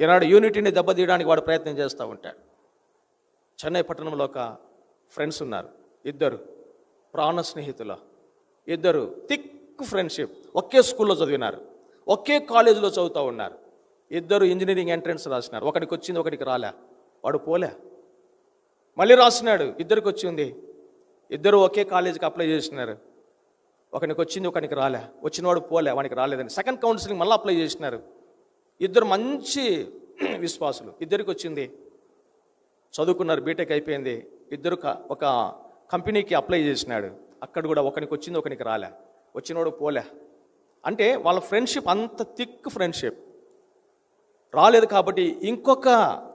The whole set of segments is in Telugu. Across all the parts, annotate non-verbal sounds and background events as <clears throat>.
ఈనాడు యూనిటీని దెబ్బతీయడానికి వాడు ప్రయత్నం చేస్తూ ఉంటాడు. చెన్నై పట్టణంలో ఒక ఫ్రెండ్స్ ఉన్నారు. ఇద్దరు ప్రాణ స్నేహితులు. ఇద్దరు థిక్ ఫ్రెండ్షిప్. ఒకే స్కూల్లో చదివినారు. ఒకే కాలేజీలో చదువుతూ ఉన్నారు. ఇద్దరు ఇంజనీరింగ్ ఎంట్రన్స్ రాసినారు. ఒకడికి వచ్చింది ఒకడికి రాలే. వాడు పోలే. మళ్ళీ రాసినాడు. ఇద్దరికి వచ్చింది. ఇద్దరు ఒకే కాలేజీకి అప్లై చేసినారు. ఒకనికి వచ్చింది ఒకనికి రాలే. వచ్చినవాడు పోలే వానికి రాలేదని. సెకండ్ కౌన్సిలింగ్ మళ్ళీ అప్లై చేసినారు. ఇద్దరు మంచి విశ్వాసులు. ఇద్దరికి వచ్చింది. చదువుకున్నారు బీటెక్ అయిపోయింది. ఇద్దరు క- ఒక కంపెనీకి అప్లై చేసినాడు. అక్కడ కూడా ఒకనికి వచ్చింది ఒకనికి రాలే. వచ్చినోడు పోలే. అంటే వాళ్ళ ఫ్రెండ్షిప్ అంత థిక్ ఫ్రెండ్షిప్. రాలేదు కాబట్టి ఇంకొక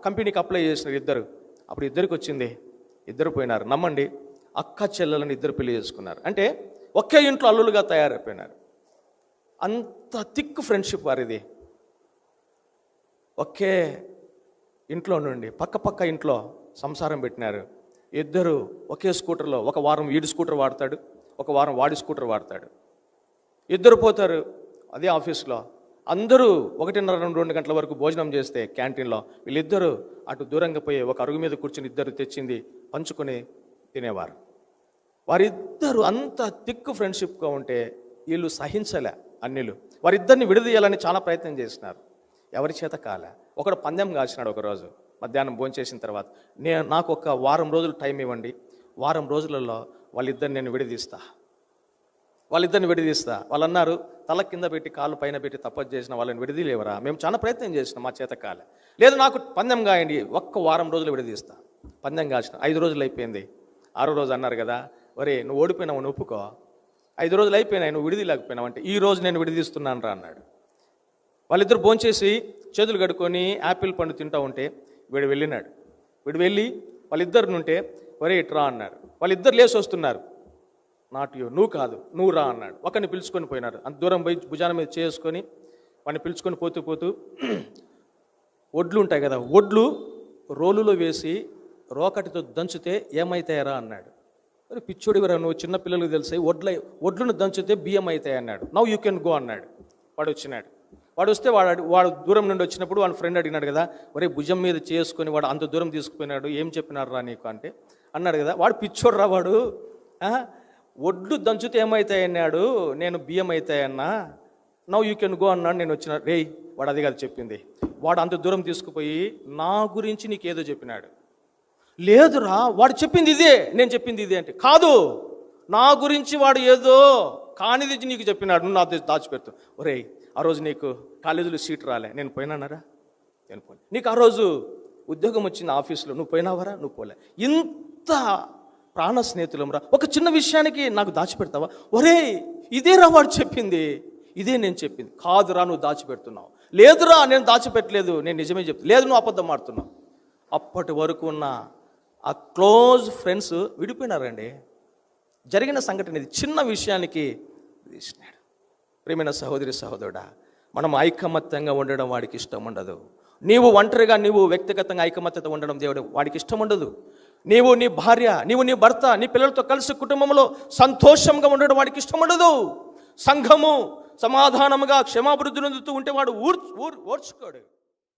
కంపెనీకి అప్లై చేసినారు ఇద్దరు. అప్పుడు ఇద్దరికి వచ్చింది. ఇద్దరు పోయినారు. నమ్మండి అక్క చెల్లెలను ఇద్దరు పెళ్ళి చేసుకున్నారు. అంటే ఒకే ఇంట్లో అల్లులుగా తయారైపోయినారు. అంత థిక్ ఫ్రెండ్షిప్ వారిది. ఒకే ఇంట్లో నుండి పక్క పక్క ఇంట్లో సంసారం పెట్టినారు. ఇద్దరు ఒకే స్కూటర్లో ఒక వారం వీడి స్కూటర్ వాడతాడు ఒక వారం వాడి స్కూటర్ వాడతాడు. ఇద్దరు పోతారు అదే ఆఫీస్లో. అందరూ ఒకటిన్నర రెండు రెండు గంటల వరకు భోజనం చేస్తే క్యాంటీన్లో. వీళ్ళిద్దరూ అటు దూరంగా పోయి ఒక అరుగు మీద కూర్చుని ఇద్దరు తెచ్చింది పంచుకొని తినేవారు. వారిద్దరు అంత తిక్కు ఫ్రెండ్షిప్గా ఉంటే వీళ్ళు సహించలే అన్నిలు. వారిద్దరిని విడదీయాలని చాలా ప్రయత్నం చేసినారు. ఎవరి చేత కాలే. ఒకడు పందెం కాల్చినాడు ఒకరోజు మధ్యాహ్నం భోంచేసిన తర్వాత నేను నాకు ఒక వారం రోజులు టైం ఇవ్వండి. వారం రోజులలో వాళ్ళిద్దరిని నేను విడదీస్తా. వాళ్ళిద్దరిని విడదీస్తా. వాళ్ళు అన్నారు తల కింద పెట్టి కాళ్ళు పైన పెట్టి తప్పదు చేసిన వాళ్ళని విడదీలేవరా మేము చాలా ప్రయత్నం చేసినాం మా చేత కాలే. లేదు నాకు పందెం కాయండి ఒక్క వారం రోజులు విడదీస్తా. పందెం కాల్చిన. ఐదు రోజులు అయిపోయింది. ఆరో రోజు అన్నారు కదా ఒరే నువ్వు ఓడిపోయినావు నువ్వు ఒప్పుకో. ఐదు రోజులు అయిపోయినాయి నువ్వు విడిదిలేకపోయినావు అంటే ఈ రోజు నేను విడిదీస్తున్నాను రా అన్నాడు. వాళ్ళిద్దరు భోంచేసి చేతులు కడుక్కొని యాపిల్ పండు తింటూ ఉంటే వీడు వెళ్ళినాడు. వీడు వెళ్ళి వాళ్ళిద్దరు నుంటే ఒరే ఇట్రా అన్నారు. వాళ్ళిద్దరు లేచి వస్తున్నారు. నాట్ యూ నువ్వు కాదు నువ్వు రా అన్నాడు. ఒకరిని పిలుచుకొని పోయినారు. అంత దూరం పోయి భుజాన మీద చేసుకొని వాడిని పిలుచుకొని పోతూ పోతూ <clears throat> ఒడ్లు ఉంటాయి కదా ఒడ్లు రోలులో వేసి రోకటితో దంచితే ఏమవుతాయరా అన్నాడు. మరి పిచ్చోడి నువ్వు చిన్న పిల్లలకు తెలిసాయి ఒడ్ల ఒడ్లను దంచితే బియ్యం అవుతాయి అన్నాడు. నవ్ యూ కెన్ గో అన్నాడు. వాడు వచ్చినాడు. వాడు వస్తే వాడు వాడు దూరం నుండి వచ్చినప్పుడు వాడు ఫ్రెండ్ అడిగినాడు కదా ఒరే భుజం మీద చేసుకొని వాడు అంత దూరం తీసుకుపోయినాడు ఏం చెప్పినారు రా నీకు? అంటే అన్నాడు కదా వాడు పిచ్చోడ్రా వాడు ఆ, ఒడ్లు ఏమవుతాయన్నాడు నేను బియ్యం అవుతాయన్నా నవ్ యూ కెన్ గో అన్నాడు నేను వచ్చిన రే వాడు అది కాదు చెప్పింది వాడు అంత దూరం తీసుకుపోయి నా గురించి నీకేదో చెప్పినాడు. లేదురా వాడు చెప్పింది ఇదే నేను చెప్పింది ఇదే అంటే కాదు నా గురించి వాడు ఏదో కానిది నీకు చెప్పినాడు నువ్వు నా దగ్గర దాచిపెడుతూ ఒరేయ్ ఆ రోజు నీకు కాలేజీలో సీట్ రాలే. నేను పోయినానరా? నేను పోలే. నీకు ఆ రోజు ఉద్యోగం వచ్చింది ఆఫీస్లో. నువ్వు పోయినావరా? నువ్వు పోలే. ఇంత ప్రాణ స్నేహితులంరా ఒక చిన్న విషయానికి నాకు దాచిపెడతావా? ఒరే ఇదేరా వాడు చెప్పింది. ఇదే నేను చెప్పింది. కాదురా నువ్వు దాచిపెడుతున్నావు. లేదురా నేను దాచిపెట్టలేదు. నేను నిజమే చెప్తాను లేదు నువ్వు అబద్ధం ఆడుతున్నావు. అప్పటి వరకు ఉన్న ఆ క్లోజ్ ఫ్రెండ్స్ విడిపోయినారండి. జరిగిన సంఘటన ఇది. చిన్న విషయానికి తీసినాడు. ప్రేమైన సహోదరి సహోదరుడా మనం ఐకమత్యంగా ఉండడం వాడికి ఇష్టం ఉండదు. నీవు ఒంటరిగా నీవు వ్యక్తిగతంగా ఐకమత్యత ఉండడం దేవుడు వాడికి ఇష్టం ఉండదు. నీవు నీ భార్య నీవు నీ భర్త నీ పిల్లలతో కలిసి కుటుంబంలో సంతోషంగా ఉండడం వాడికి ఇష్టం ఉండదు. సంఘము సమాధానముగా క్షమాభివృద్ధి నొందుతూ ఉంటే వాడు ఊర్ ఊర్ ఓర్చుకోడు.